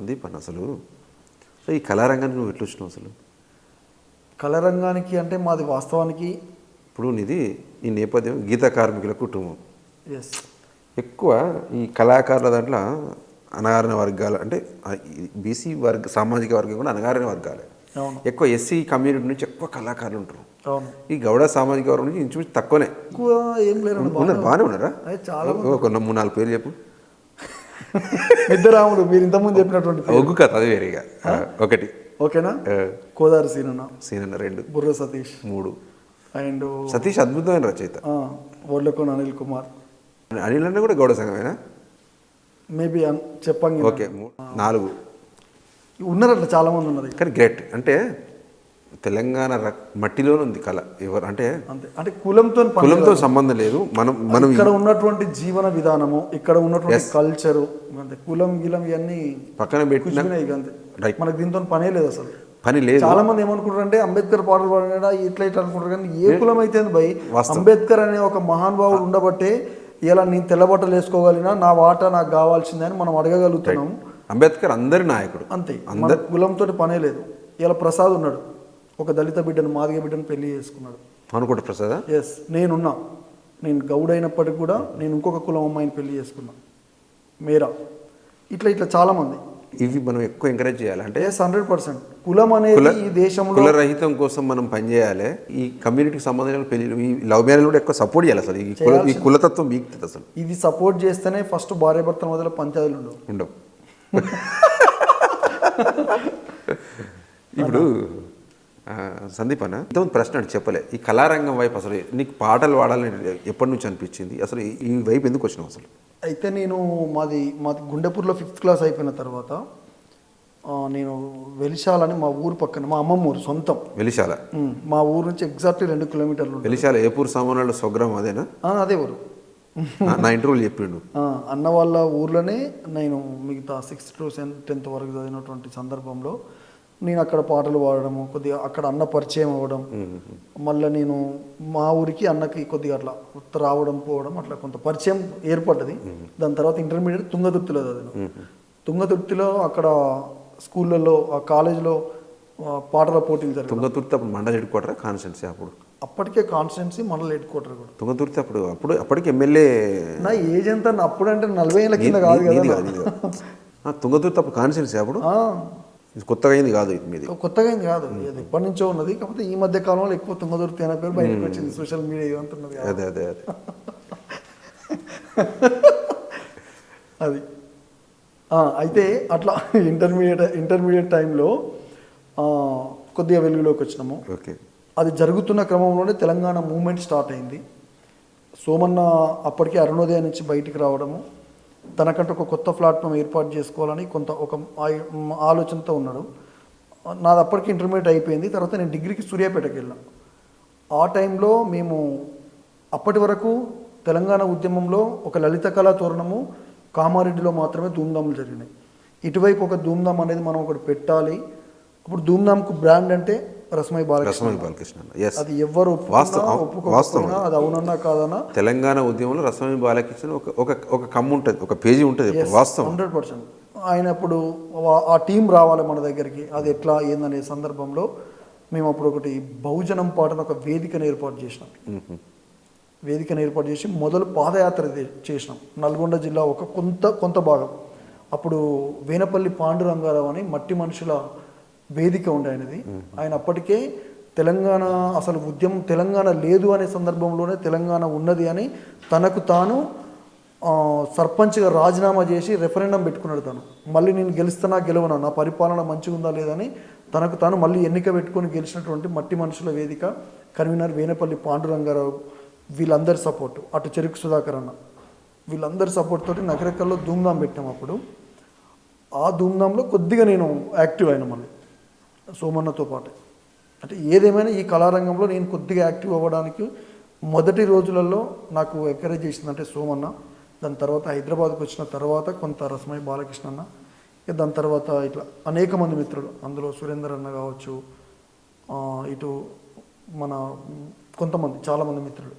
సందీప్ అన్న అసలు ఈ కళారంగానికి నువ్వు ఎట్లా వచ్చినావు అసలు? కళరంగానికి అంటే మాది వాస్తవానికి ఇప్పుడు నీది ఈ నేపథ్యం గీత కార్మికుల కుటుంబం. ఎస్ ఎక్కువ ఈ కళాకారుల దాంట్లో అణగారిన వర్గాలు అంటే బీసీ వర్గ సామాజిక వర్గం కూడా అణగారిన వర్గాలే. ఎక్కువ ఎస్సీ కమ్యూనిటీ నుంచి ఎక్కువ కళాకారులు ఉంటారు. ఈ గౌడ సామాజిక వర్గం నుంచి ఇంచుమించు తక్కువనే. ఎక్కువ ఏం లేరు ఉన్నారు బాగానే ఉన్నారా? చాలా ఒక మూడు నాలుగు పేర్లు చెప్పు. పెద్దరాముడు మీరు ఇంతకుముందు చెప్పినటువంటి. ఒగ్గు కథ అది వేరేగా ఒకటి. ఓకేనా? కోదారి సీనన్న. సీనన్న రెండు. బుర్ర సతీష్. మూడు. అండ్ సతీష్ అద్భుతమైన రచయిత. ఒళ్ళకొన అనిల్ కుమార్. అనిల్ అన్న కూడా గౌడ సంఘమేనా? మేబీ చెప్పండి ఓకే నాలుగు. ఉన్నారు అట్లా చాలా మంది ఉన్నారు కానీ గ్రేట్. అంటే తెలంగాణ రక్- మట్టిలోనే ఉంది కళ. ఎవరు అంటే అంతే. అంటే కులంతో కులంతో సంబంధం లేదు. మనం మనం ఇక్కడ ఉన్నటువంటి జీవన విధానము ఇక్కడ ఉన్నటువంటి కల్చరు అంతే. కులం గిలం ఇవన్నీ పక్కన పెట్టిన. మనకు దీంతో పనే లేదు అసలు. పని లేదు. చాలా మంది ఏమనుకుంటారు అంటే అంబేద్కర్ పాటలు పాడినా ఇట్లా ఇట్లా అనుకుంటారు కానీ ఏ కులం అయితే భయ్. అంబేద్కర్ అనే ఒక మహానుభావుడు ఉండబట్టే ఇలా నేను తెల్లబట్టలు వేసుకోగలిగినా నా వాటా నాకు కావాల్సిందే అని మనం అడగగలుగుతున్నాం. అంబేద్కర్ అందరి నాయకుడు. అంతే. మన కులంతో పనే లేదు. ఇలా ప్రసాద్ ఉన్నాడు. ఒక దళిత బిడ్డను మాదిగ బిడ్డను పెళ్ళి చేసుకున్నాడు. అనుకుంటా ప్రసాద్? ఎస్ నేనున్నా. నేను గౌడ్ అయినప్పటికీ కూడా నేను ఇంకొక కులం అమ్మాయిని పెళ్ళి చేసుకున్నా. మేరా. ఇట్లా ఇట్లా చాలా మంది. ఇవి మనం ఎక్కువ ఎంకరేజ్ చేయాలి. అంటే ఎస్ హండ్రెడ్ పర్సెంట్ కులం అనేది ఈ దేశంలో కుల రహితం కోసం మనం పనిచేయాలి ఈ కమ్యూనిటీకి సంబంధించిన పెళ్ళి ఈ లవ్ మ్యారేజ్ కూడా ఎక్కువ సపోర్ట్ చేయాలి అసలు. ఈ కుల ఈ కులతత్వం బీక్తుంది అసలు. ఇది సపోర్ట్ చేస్తేనే ఫస్ట్ భార్య భర్తల మధ్యలో పంచాయతీలు ఉండవు. ఉండవు. ఇప్పుడు సందీప్ అన్న ఇంతకుముందు ప్రశ్న అడిగి చెప్పలే. ఈ కళారంగం వైపు అసలు నీకు పాటలు పాడాలని ఎప్పటి నుంచి అనిపించింది? అసలు ఈ- వైపు ఎందుకు వచ్చినావు అసలు? అయితే నేను మాది మాది గుండెపూర్లో ఫిఫ్త్ క్లాస్ అయిపోయిన తర్వాత నేను వెలిశాలని మా ఊరు పక్కన మా అమ్మమ్మ ఊరు సొంతం. వెలిశాల? మా ఊరు నుంచి ఎగ్జాక్ట్లీ రెండు కిలోమీటర్లు వెలిశాల ఏపూర్ సామాన్యుల స్వగ్రామం అదేనా? అదే ఊరు. నా- ఇంటర్వ్యూలు చెప్పిండు. అన్న వాళ్ళ ఊర్లోనే నేను మిగతా సిక్స్త్ టు టెన్త్ వరకు చదివినటువంటి సందర్భంలో నేను అక్కడ పాటలు పాడడము కొద్దిగా అక్కడ అన్న పరిచయం అవ్వడం మళ్ళీ నేను మా ఊరికి అన్నకి కొద్దిగా అట్లా రావడం పోవడం అట్లా కొంత పరిచయం ఏర్పడ్డది. దాని తర్వాత ఇంటర్మీడియట్ తుంగతుర్తిలో చదివాను తుంగతుర్తిలో అక్కడ స్కూళ్ళల్లో ఆ కాలేజీలో పాటల పోటీలు జరిగాయి. తుంగతుర్తి అప్పుడు మండలి హెడ్ క్వార్టర్ కాన్స్టెన్సీ అప్పుడు? అప్పటికే కాన్స్టిట్యున్సీ మండల హెడ్ క్వార్టర్ కూడా. తుంగతుర్తి అప్పుడు అప్పుడు అప్పటికి ఎమ్మెల్యే నా ఏజ్ ఎంత? అప్పుడు అంటే నలభై ఏళ్ళ కింద కాదు కదా. తుంగతుర్తి అప్పుడు కాన్స్టెన్సీ అప్పుడు? ఇది కొత్తగా అయింది కాదు ఇది మీది. కొత్తగా ఏం కాదు ఇది ఎప్పటి నుంచో ఉన్నది. కాకపోతే ఈ మధ్య కాలంలో ఎక్కువ తుంగదుర్తి అనే పేరు బయటకు వచ్చింది సోషల్ మీడియా కదా. అదే అదే అదే. అది. అయితే అట్లా ఇంటర్మీడియట్ ఇంటర్మీడియట్ టైంలో కొద్దిగా వెలుగులోకి వచ్చినాము. ఓకే. అది జరుగుతున్న క్రమంలోనే తెలంగాణ మూమెంట్ స్టార్ట్ అయింది. సోమన్న అప్పటికే అరుణోదయ నుంచి బయటికి రావడము తనకంటే ఒక కొత్త ప్లాట్ఫామ్ ఏర్పాటు చేసుకోవాలని కొంత ఒక ఆలోచనతో ఉన్నాడు. నాది అప్పటికి ఇంటర్మీడియట్ అయిపోయింది. తర్వాత నేను డిగ్రీకి సూర్యాపేటకి వెళ్ళాను ఆ టైంలో మేము అప్పటి వరకు తెలంగాణ ఉద్యమంలో ఒక లలిత కళా తోరణము కామారెడ్డిలో మాత్రమే ధూమ్ధాములు జరిగినాయి. ఇటువైపు ఒక ధూమ్ధాం అనేది మనం ఒకటి పెట్టాలి. అప్పుడు ధూమ్ధాంకు బ్రాండ్ అంటే రస్మై బాలకృష్ణ. బాలకృష్ణ. ఎస్ అది ఎవ్వరు వాస్తవం, అది. అవునన్నా కాదన్నా తెలంగాణ ఉద్యమంలో రసమణి బాలకృష్ణ ఒక ఒక ఒక కమ్ము ఉంటుంది ఒక పేజీ ఉంటుంది వాస్తవం. హండ్రెడ్ పర్సెంట్ ఆయన అప్పుడు ఆ టీం రావాలి మన దగ్గరికి. అది ఎట్లా ఏందనే సందర్భంలో మేము అప్పుడు ఒకటి బహుజనం పాటను ఒక వేదికను ఏర్పాటు చేసినాం. వేదికను ఏర్పాటు చేసి మొదలు పాదయాత్ర చేసినాం. నల్గొండ జిల్లా ఒక కొంత కొంత భాగం. అప్పుడు వేనపల్లి పాండురంగారావు అని మట్టి మనుషుల వేదిక ఉండే ఆయనది. ఆయన అప్పటికే తెలంగాణ అసలు ఉద్యమం తెలంగాణ లేదు అనే సందర్భంలోనే తెలంగాణ ఉన్నది అని తనకు తాను సర్పంచ్గా రాజీనామా చేసి రెఫరెండం పెట్టుకున్నాడు తను. మళ్ళీ నేను గెలుస్తానా గెలవనా? నా పరిపాలన మంచిగా ఉందా లేదని తనకు తాను మళ్ళీ ఎన్నిక పెట్టుకొని గెలిచినటువంటి మట్టి మనుషుల వేదిక కన్వీనర్ వేనపల్లి పాండురంగారావు వీళ్ళందరి సపోర్ట్. అటు చెరుకు సుధాకర్ అన్న. వీళ్ళందరి సపోర్ట్ తోటి నగరకల్లో ధూమ్ధాం పెట్టాం అప్పుడు. ఆ ధూమ్ధాంలో కొద్దిగా నేను యాక్టివ్ అయిన మళ్ళీ. సోమన్నతో పాటు. అంటే ఏదేమైనా ఈ కళారంగంలో నేను కొద్దిగా యాక్టివ్ అవ్వడానికి మొదటి రోజులలో నాకు ఎంకరేజ్ చేసిందంటే సోమన్న దాని తర్వాత హైదరాబాద్కి వచ్చిన తర్వాత కొంత రసమై బాలకృష్ణ అన్న ఇక దాని తర్వాత ఇట్లా అనేక మంది మిత్రులు అందులో సురేందర్ అన్న కావచ్చు ఇటు మన కొంతమంది చాలామంది మిత్రులు.